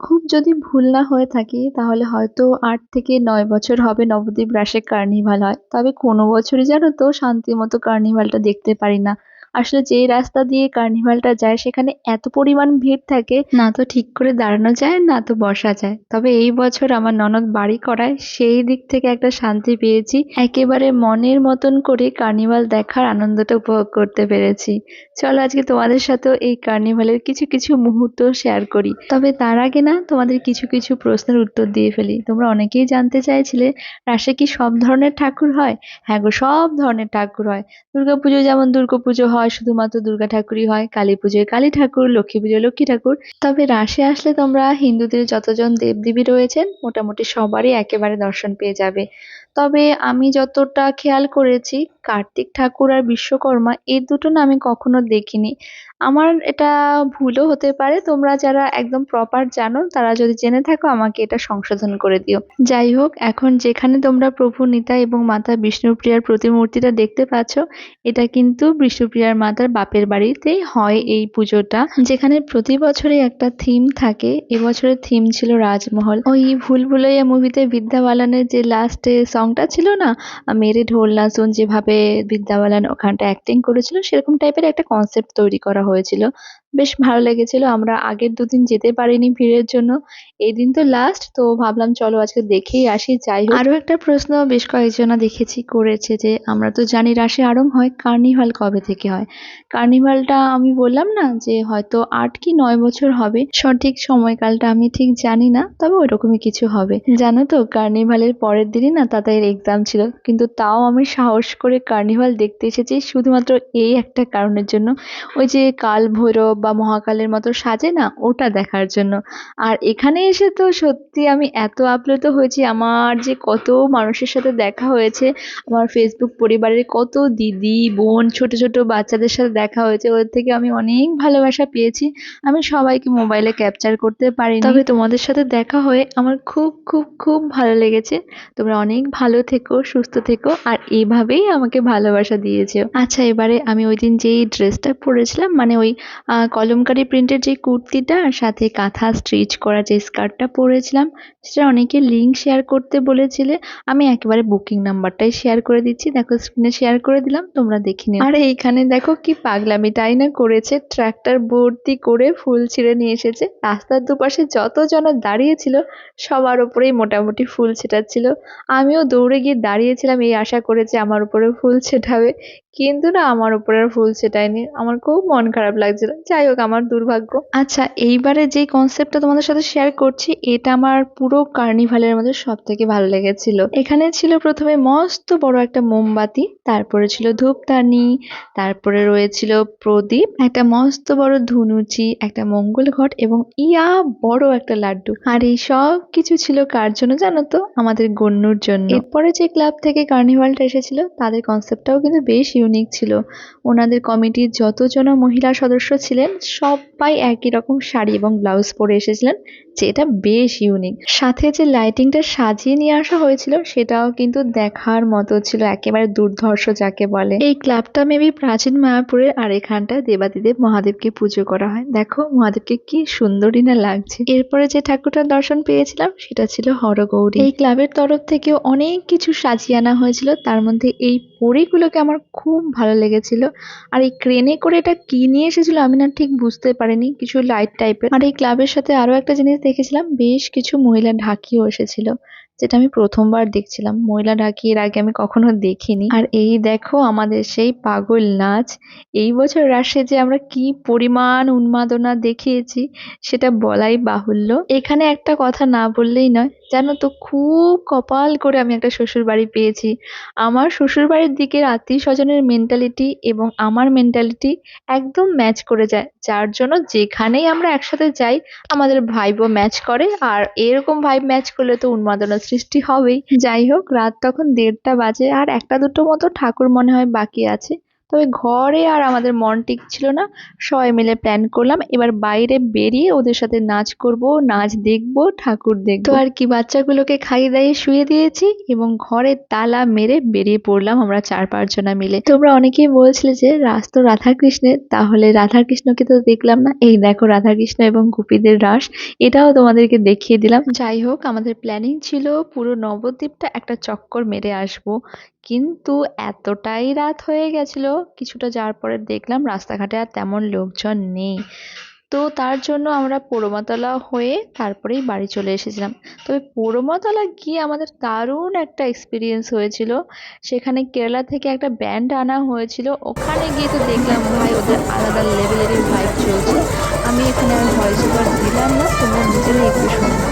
খুব যদি ভুল না হয়ে থাকি, তাহলে হয়তো আট থেকে নয় বছর হবে নবদ্বীপ রাসে কার্নিভাল হয়। তবে কোনো বছরই জানো তো শান্তি মতো কার্নিভালটা দেখতে পারি না। আসলে যেই রাস্তা দিয়ে কার্নিভালটা যায়, সেখানে এত পরিমাণ ভিড় থাকে। না তো ঠিক করে দাঁড়ানো যায়, না তো বসা যায়। তবে এই বছর আমার ননদ বাড়ি করায় সেই দিক থেকে একটা শান্তি পেয়েছি। একেবারে মনের মতন করে কার্নিভাল দেখার আনন্দটা উপভোগ করতে পেরেছি। চলো আজকে তোমাদের সাথেও এই কার্নিভালের কিছু কিছু মুহূর্ত শেয়ার করি। তবে তার আগে না, তোমাদের কিছু কিছু প্রশ্নের উত্তর দিয়ে ফেলি। তোমরা অনেকেই জানতে চাইছিলে, রাশে কি সব ধরনের ঠাকুর হয়? হ্যাঁ গো, সব ধরনের ঠাকুর হয়। দুর্গাপুজো যেমন দুর্গাপুজো হয় শুধুমাত্র দুর্গা ঠাকুরই হয়, কালী পুজোয় কালী ঠাকুর, লক্ষ্মী পুজোয় লক্ষ্মী ঠাকুর। তবে রাশে আসলে তোমরা হিন্দুদের যতজন দেবদেবী রয়েছেন, মোটামুটি সবারই একেবারে দর্শন পেয়ে যাবে। তবে আমি যতটা খেয়াল করেছি, কার্তিক ঠাকুর আর বিশ্বকর্মা এই দুটো না আমি কখনো দেখিনি। আমার এটা ভুলও হতে পারে, তোমরা যারা একদম প্রপার জানো, তারা যদি জেনে থাকো, আমাকে এটা সংশোধন করে দিও। যাই হোক, এখন যেখানে তোমরা প্রভু নিতা এবং মাতা বিষ্ণুপ্রিয়ার প্রতিমূর্তিটা দেখতে পাচ্ছ, এটা কিন্তু বিষ্ণুপ্রিয়ার মাতার বাপের বাড়িতেই হয় এই পুজোটা। যেখানে প্রতি বছরে একটা থিম থাকে এবছরের থিম ছিল রাজমহল। ওই ভুল ভুলাইয়া মুভিতে বিদ্যা বালানের যে লাস্টে সংটা ছিল না মেরে ঢোল নাচুন যেভাবে বিদ্যা বালান ওখানটা অ্যাক্টিং করেছিল, সেরকম টাইপের একটা কনসেপ্ট তৈরি করা হয়েছিল। বেশ ভালো লেগেছিল। আমরা আগের দুদিন যেতে পারিনি ভিড়ের জন্য। এই দিন তো লাস্ট তো ভাবলাম চলো আজকে দেখেই আসি, যাই হোক। আরও একটা প্রশ্ন বেশ কয়েকজনা দেখেছি করেছে যে, আমরা তো জানি রাশে আরং হয়, কার্নিভাল কবে থেকে হয়? কার্নিভালটা আমি বললাম না যে, হয়তো আট কি নয় বছর হবে। সঠিক সময়কালটা আমি ঠিক জানি না, তবে ওইরকমই কিছু হবে। জানো তো, কার্নিভালের পরের দিনই না তাদের এক্সাম ছিল। কিন্তু তাও আমি সাহস করে কার্নিভাল দেখতে এসেছি শুধুমাত্র এই একটা কারণের জন্য। ওই যে কাল ভৈরব বা মহাকালের মতো সাজে না, ওটা দেখার জন্য। আর এখানে এসে তো সত্যি আমি এত আপ্লুত হয়েছি, আমার যে কত মানুষের সাথে দেখা হয়েছে, আমার ফেসবুক পরিবারের কত দিদি, বোন, ছোট ছোট বাচ্চাদের সাথে দেখা হয়েছে, ওদের থেকে আমি অনেক ভালোবাসা পেয়েছি। আমি সবাইকে মোবাইলে ক্যাপচার করতে পারি তবে তোমাদের সাথে দেখা হয়ে আমার খুব খুব খুব ভালো লেগেছে। তোমরা অনেক ভালো থেকো, সুস্থ থেকো, আর এইভাবেই আমাকে ভালোবাসা দিয়েছে। আচ্ছা এবারে আমি ওই দিন যেই ড্রেসটা পরেছিলাম মানে ওই কলমকারি প্রিন্টের যে কুর্তিটা আর সাথে কাঁথা স্টিচ করা যে স্কার্টটা পরেছিলাম, সেটা অনেকে লিঙ্ক শেয়ার করতে বলেছিলে। আমি একেবারে বুকিং নাম্বারটাই শেয়ার করে দিচ্ছি। দেখো, স্ক্রিনে শেয়ার করে দিলাম, তোমরা দেখে নিও। আর এইখানে দেখো কি পাগলামিটাই না? করেছে, ট্র্যাক্টর ভর্তি করে ফুল ছিঁড়ে নিয়ে এসেছে। রাস্তার দুপাশে যত যতজন দাঁড়িয়েছিল সবার উপরেই মোটামুটি ফুল ছেটাচ্ছিল। আমিও দৌড়ে গিয়ে দাঁড়িয়েছিলাম, এই আশা করেছে আমার উপরে ফুল ছেটাবে। কিন্তু না আমার উপরে আর ফুল ছেটায়নি। আমার খুব মন খারাপ লাগছিল। যাই হোক আমার দুর্ভাগ্য। আচ্ছা এইবারে যেই কনসেপ্টটা তোমাদের সাথে শেয়ার করছি এটা আমার পুরো কার্নিভালের মধ্যে সব থেকে ভালো লেগেছিল। এখানে ছিল প্রথমে মস্ত বড় একটা মোমবাতি তারপরে ছিল ধূপদানি তারপরে রয়েছিল প্রদীপ একটা মস্ত বড় ধুনুচি একটা মঙ্গল ঘট এবং ইয়া বড় একটা লাড্ডু। আর এই সব কিছু ছিল কার জন্য জানো তো? আমাদের গন্নুর জন্য। এরপরে যে ক্লাব থেকে কার্নিভালটা এসেছিল তাদের কনসেপ্টটাও কিন্তু বেশ ইউনিক ছিল। ওনাদের কমিটির যতজন মহিলা সদস্য ছিলেন, সবাই একই রকম শাড়ি এবং ব্লাউজ পরে এসেছিলেন। যেটা বেশ ইউনিক সাথে যে লাইটিংটা সাজিয়ে নিয়ে আসা হয়েছিল, সেটাও কিন্তু দেখার মতো ছিল, একেবারে দুর্ধর্ষ যাকে বলে। এই ক্লাবটা মেবি প্রাচীন মায়াপুরের, আর এখানটা দেবাদিদেব মহাদেবকে পুজো করা হয়। দেখো, মহাদেবকে কি সুন্দরই না লাগছে। এরপরে যে ঠাকুরটার দর্শন পেয়েছিলাম, সেটা ছিল হরগৌরী। এই ক্লাবের তরফ থেকেও অনেক কিছু সাজিয়ে আনা হয়েছিল। তার মধ্যে এই পরীগুলোকে আমার খুব ভালো লেগেছিল। আর এই ক্রেনে করে এটা কি নিয়ে এসেছিল, আমি না ঠিক বুঝতে পারিনি, কিছু লাইট টাইপের আর এই ক্লাবের সাথে আরও একটা জিনিস দেখেছিলাম বেশ কিছু মহিলা ঢাকিও এসেছিল। যেটা আমি প্রথমবার দেখছিলাম। মহিলা ঢাকি এর আগে আমি কখনো দেখিনি। আর এই দেখো আমাদের সেই পাগল নাচ। এই বছর রাসে যে আমরা কি পরিমাণ উন্মাদনা দেখিয়েছি, সেটা বলাই বাহুল্য। এখানে একটা কথা না বললেই নয়, জানো তো খুব কপাল করে আমি একটা শ্বশুর বাড়ি পেয়েছি। আমার শ্বশুর বাড়ির দিকের আত্মীয় স্বজনের মেন্টালিটি এবং আমার মেন্টালিটি একদম ম্যাচ করে যায়। যার জন্য যেখানেই আমরা একসাথে যাই, আমাদের ভাইবও ম্যাচ করে। আর এরকম ভাইব ম্যাচ করলে তো উন্মাদনা সৃষ্টি হবেই। যাই হোক, রাত তখন দেড়টা বাজে আর একটা দুটো মতো ঠাকুর মনে হয় বাকি আছে। তবে ঘরে আর আমাদের মন টিকছিল না। সবাই মিলে প্ল্যান করলাম এবার বাইরে বেরিয়ে ওদের সাথে নাচ করব নাচ দেখব ঠাকুর দেখব। তো আর কি বাচ্চাগুলোকে খাইয়ে দাইয়ে শুয়ে দিয়েছি এবং ঘরে তালা মেরে বেরিয়ে পড়লাম আমরা চার পাঁচজনা মিলে। তোমরা অনেকেই বলছিলে যে রাস তো রাধাকৃষ্ণের তাহলে রাধাকৃষ্ণকে তো দেখলাম না। এই দেখো রাধাকৃষ্ণ এবং গোপীদের রাস এটাও তোমাদেরকে দেখিয়ে দিলাম। যাই হোক আমাদের প্ল্যানিং ছিল পুরো নবদ্বীপটা একটা চক্কর মেরে আসব। কিন্তু এতটাই রাত হয়ে গেছিল, কিছুটা যাওয়ার পরে দেখলাম রাস্তাঘাটে আর তেমন লোকজন নেই। তো তার জন্য আমরা পোড়োমাতলা হয়ে তারপরেই বাড়ি চলে এসেছিলাম। তবে পোড়োমাতলা গিয়ে আমাদের দারুণ একটা এক্সপিরিয়েন্স হয়েছিল। সেখানে কেরালা থেকে একটা ব্যান্ড আনা হয়েছিল। ওখানে গিয়ে তো দেখলাম, ভাই, ওদের আলাদা লেভেলেরই ভাইব চলছে। আমি এখানে আর ভয়েস দিলাম না, তোমরা নিজেরাই একটু শোনো।